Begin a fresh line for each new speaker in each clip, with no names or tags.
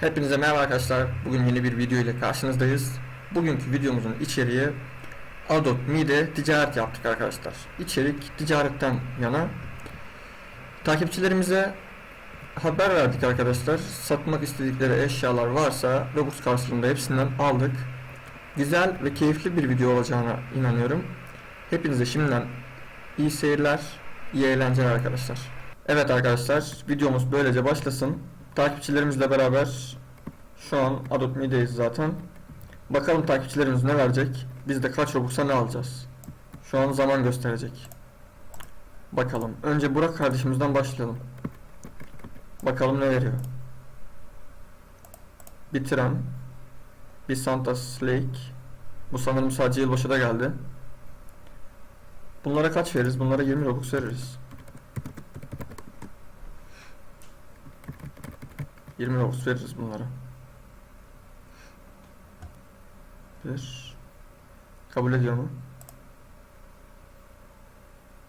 Hepinize merhaba arkadaşlar. Bugün yeni bir video ile karşınızdayız. Bugünkü videomuzun içeriği Adot Mide ticaret yaptık arkadaşlar. İçerik ticaretten yana. Takipçilerimize haber verdik arkadaşlar. Satmak istedikleri eşyalar varsa Robux karşılığında hepsinden aldık. Güzel ve keyifli bir video olacağına inanıyorum. Hepinize şimdiden iyi seyirler, iyi eğlenceler arkadaşlar. Evet arkadaşlar, videomuz böylece başlasın. Takipçilerimizle beraber şu an Adot Me'deyiz zaten. Bakalım takipçilerimiz ne verecek? Biz de kaç Robux'a ne alacağız? Şu an zaman gösterecek. Bakalım. Önce Burak kardeşimizden başlayalım. Bakalım ne veriyor. Bir tren. Bir Santa's Lake. Bu sanırım sadece yılbaşı da geldi. Bunlara kaç veririz? Bunlara 20 Robux veririz. 20 Robux veririz bunlara. Bir. Kabul ediyor mu?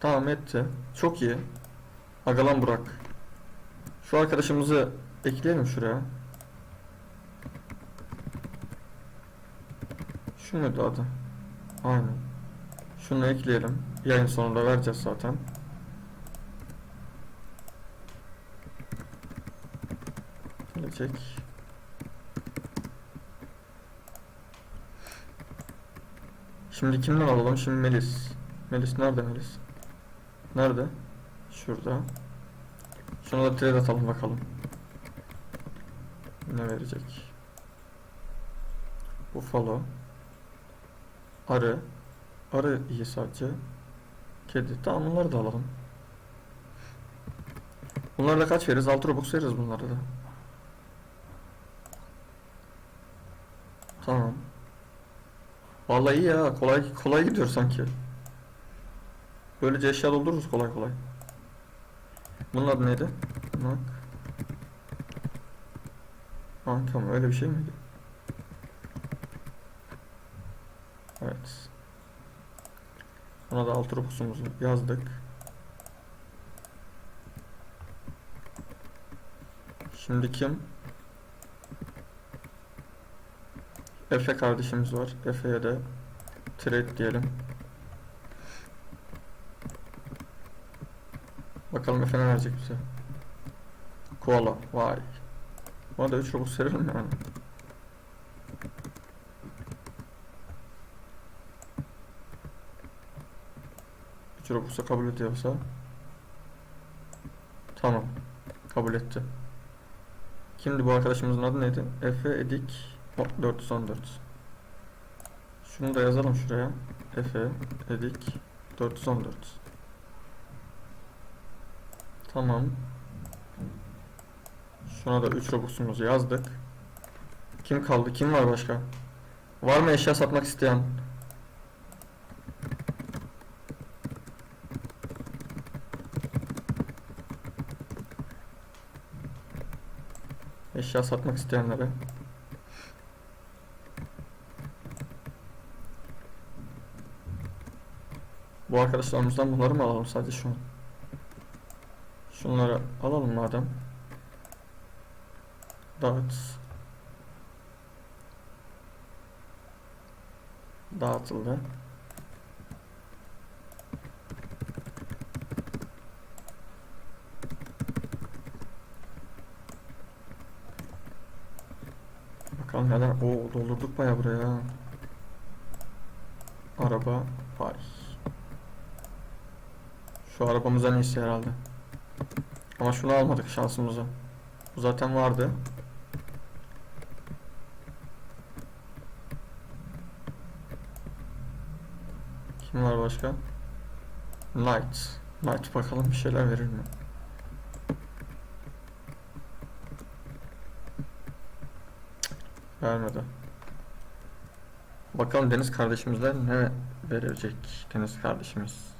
Tamam etti. Çok iyi. Agalan Burak. Şu arkadaşımızı ekleyelim şuraya. Şu muydu adı? Aynen. Şunu ekleyelim. Yayın sonunda vereceğiz zaten. Gelecek. Şimdi kimden alalım? Şimdi Melis. Melis nerede Melis? Nerede? Şurada. Şuna da trade atalım bakalım. Ne verecek? Buffalo. Arı. Arı iyi sadece. Kedi. Tamam bunları da alalım. Bunlara da kaç veririz? 6 Robux veririz bunlara da. Tamam. Vallahi ya. Kolay kolay gidiyor sanki. Böylece eşya doldururuz kolay kolay. Bunun adı neydi? Bak. Anka mı? Öyle bir şey miydi? Evet. Ona da alt Robux'umuzu yazdık. Şimdi kim? Efe kardeşimiz var. Efe'ye de trade diyelim. Bakalım Efe ne verecek bize. Koala. Vay. Buna da 3 Robux verelim yani. Üç Robux'a kabul ediyorsa. Tamam. Kabul etti. Kimdi bu arkadaşımızın adı neydi? Efe Edik 414. Şunu da yazalım şuraya. Efe Edik 414. Tamam. Şuna da 3 Robux'umuzu yazdık. Kim kaldı? Kim var başka? Var mı eşya satmak isteyen? Eşya satmak isteyenlere. Bu arkadaşlarımızdan bunları mı alalım sadece şu an? Şunları alalım madem. Dağıt. Dağıtıldı. Bakalım neden? Oo doldurduk baya buraya. Araba var. Şu arabamız en iyisi herhalde. Ama şunu almadık şansımıza. Bu zaten vardı. Kim var başka? Light. Light bakalım bir şeyler verir mi? Vermedi. Bakalım Deniz kardeşimizler ne verecek Deniz kardeşimiz.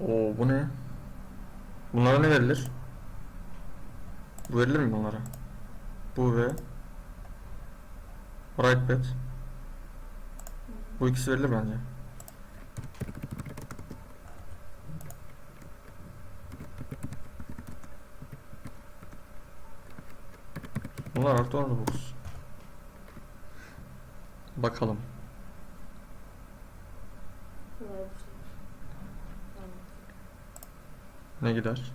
Oo bu ne? Bunlara ne verilir? Bu verilir mi bunlara? Bu ve Right bet. Bu ikisi verilir bence. Bunlar artı 10 Robux. Bakalım. Ne gider?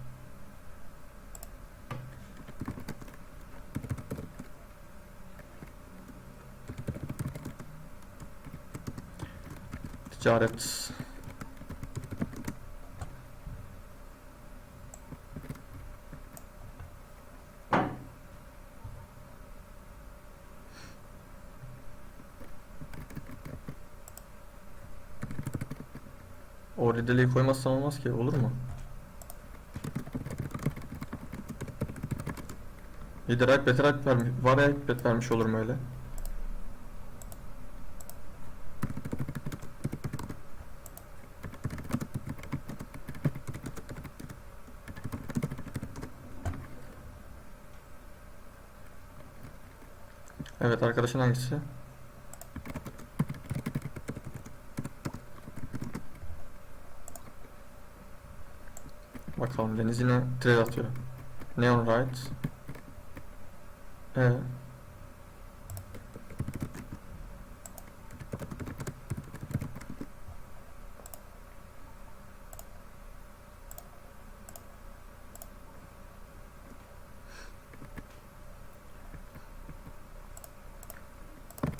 Ticaret. O rideleyi koymazsan olmaz ki olur mu? Lider beter alp vermiş, var ya bet vermiş olur mu öyle? Evet arkadaşın hangisi? Bakalım Deniz yine trade atıyor. Neon right. Ee,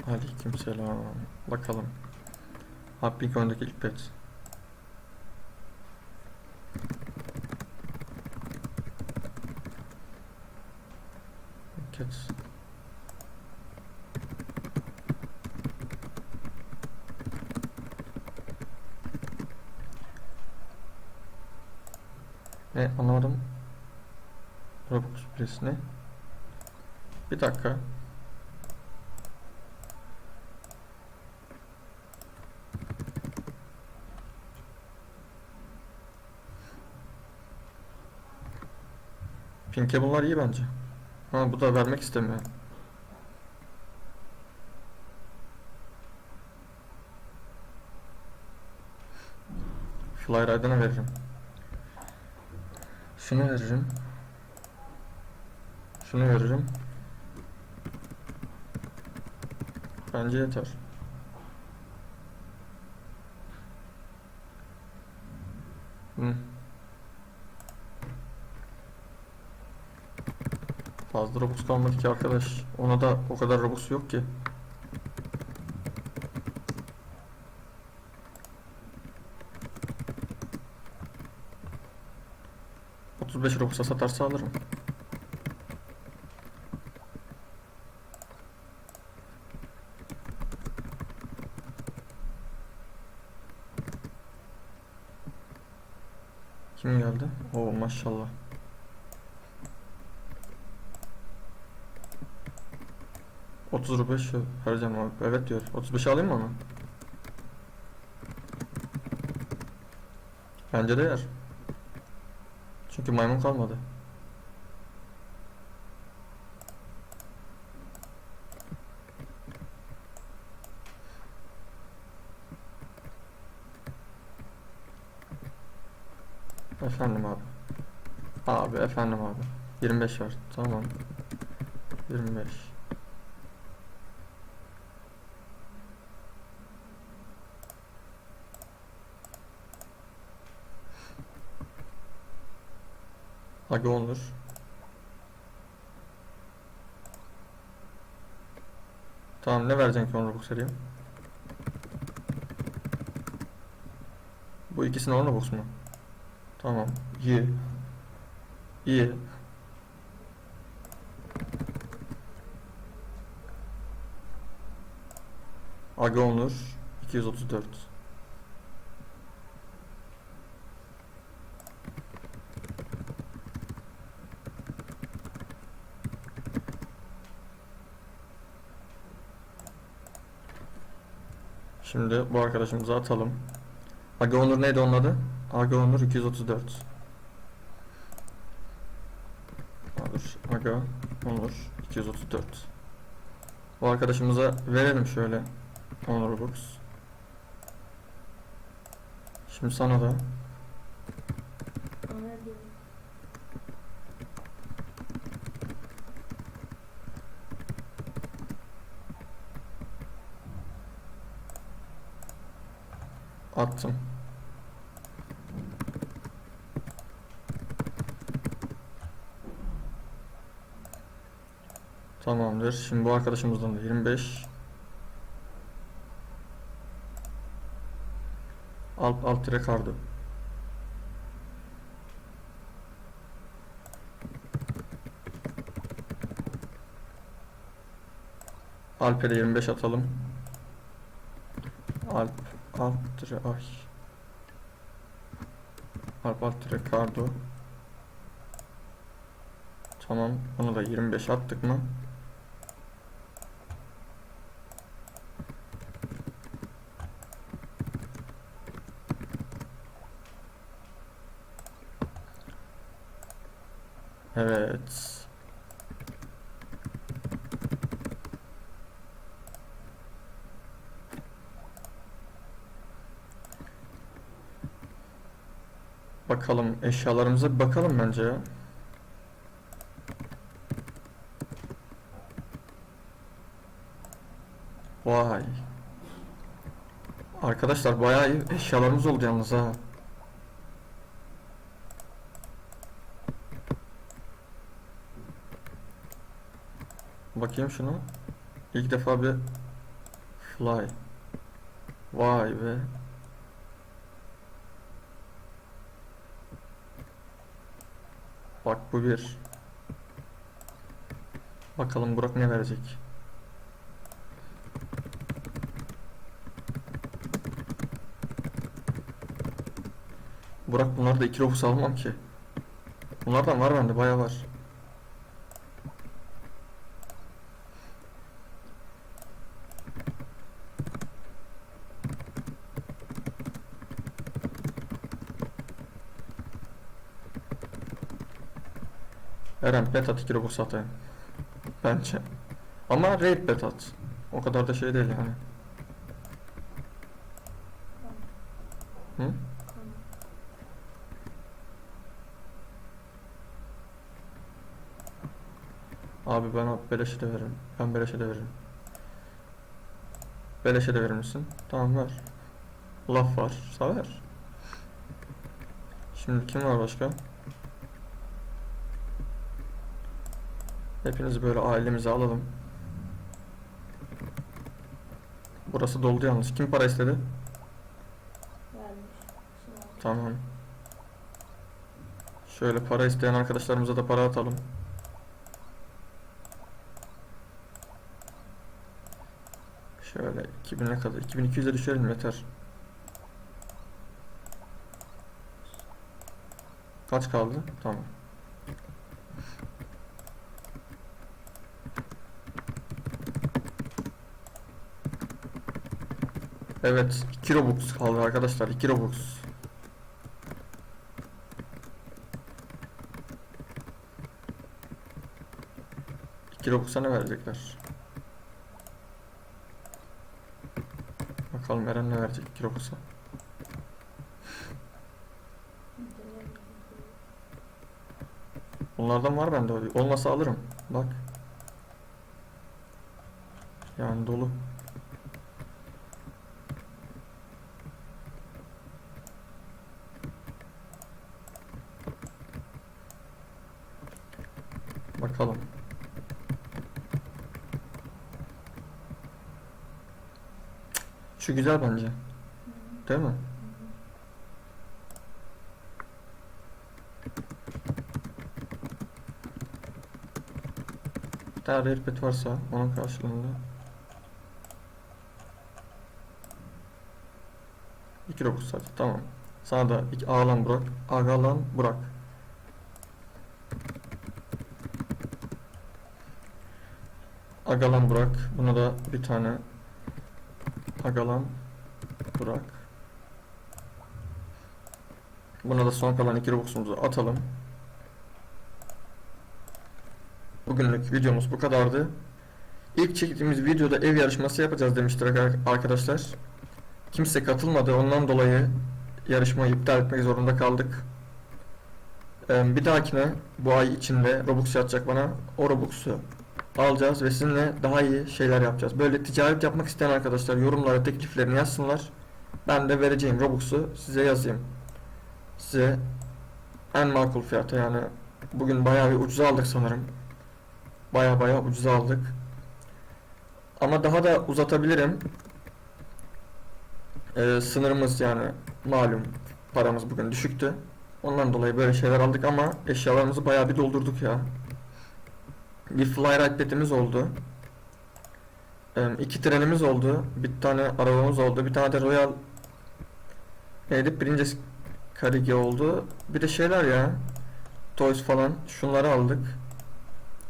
Aleykümselam. Bakalım. Happy öndeki ilk pet. Ne anlamadım. Robux süresi ne? Bir dakika. Pink'e bunlar iyi bence. Ha bu da vermek istemiyor. Flyride'ına veririm. Şunu veririm. Şunu veririm. Bence yeter. Hı. Fazla Robux kalmadı ki arkadaş. Ona da o kadar Robux yok ki. Otuz beş Robux'a satarsa alırım. Kim geldi? Oo maşallah. Otuz beş harcam abi. Evet diyor. 35 alayım mı onu? Bence değer. Çünkü maymun kalmadı. Efendim abi. Abi efendim abi. 25 var. Tamam. 25. Aga olur. Tamam ne vereceksin ki 10 Robux vereyim? Bu ikisine 10 Robux mu? Tamam. İyi. İyi. Aga Onur 234 Şimdi bu arkadaşımıza atalım. Aga Onur neydi onun adı? Aga Onur 234 Olur. Aga Onur 234 Bu arkadaşımıza verelim şöyle 10 Robux. Şimdi sana da 21. Şimdi bu arkadaşımızdan da 25. Alt alt tire kardı. Alper'e 25 atalım. Alp alt tire ay. Alp alt tire kardo. Tamam. Bunu da 25 attık mı? Evet. Bakalım eşyalarımıza bir bakalım bence. Vay. Arkadaşlar bayağı eşyalarımız oldu yalnız ha. Bakayım şunu. İlk defa bir fly. Vay be. Bak bu bir. Bakalım Burak ne verecek. Burak bunlar da 2 robux almam ki. Bunlardan var bende bayağı var. Eren bet at 2 robux. Bence. Ama raid bet at. O kadar da şey değil yani. Hı? Abi ben beleşe de veririm. Ben beleşe de veririm. Beleşe de verir misin? Tamam ver. Laf var. Saver. Şimdi kim var başka? Hepinizi böyle ailemize alalım. Burası doldu yalnız. Kim para istedi?
Vermiş.
Tamam. Şöyle para isteyen arkadaşlarımıza da para atalım. Şöyle 2000'e kadar 2200'e düşelim yeter. Kaç kaldı? Tamam. Evet, 2 Robux kaldı arkadaşlar. 2 Robux. İki Robux'a ne verecekler? Bakalım Eren ne verecek 2 Robux'a? Bunlardan var bende. Olmasa alırım. Bak. Yani dolu. Bakalım. Şu güzel bence. Değil mi? Rare pet varsa onun karşılığında İki dokuz sadece tamam. Sana da ağlan Burak. Ağalan Burak. Agalan Burak. Buna da bir tane Agalan Burak. Buna da son kalan iki Robux'umuzu atalım. Bugünlük videomuz bu kadardı. İlk çektiğimiz videoda ev yarışması yapacağız demiştir ar- arkadaşlar. Kimse katılmadı. Ondan dolayı yarışmayı iptal etmek zorunda kaldık. Ee, bir dahakine bu ay içinde Robux yatacak bana. O Robux'u alacağız ve sizinle daha iyi şeyler yapacağız. Böyle ticaret yapmak isteyen arkadaşlar yorumlara tekliflerini yazsınlar. Ben de vereceğim Robux'u size yazayım. Size en makul fiyata yani bugün bayağı bir ucuza aldık sanırım. Bayağı bayağı ucuza aldık. Ama daha da uzatabilirim. Ee, sınırımız yani malum paramız bugün düşüktü. Ondan dolayı böyle şeyler aldık ama eşyalarımızı bayağı bir doldurduk ya. Bir flyride petimiz oldu. İki trenimiz oldu. Bir tane arabamız oldu. Bir tane de Royal neydi? Princess Carriage oldu. Bir de şeyler ya. Toys falan. Şunları aldık.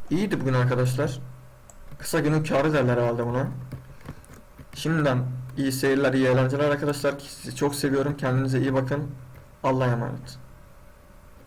İyiydi bugün arkadaşlar. Kısa günün kârı derler herhalde buna. Şimdiden iyi seyirler, iyi eğlenceler arkadaşlar. Sizi çok seviyorum. Kendinize iyi bakın. Allah'a emanet.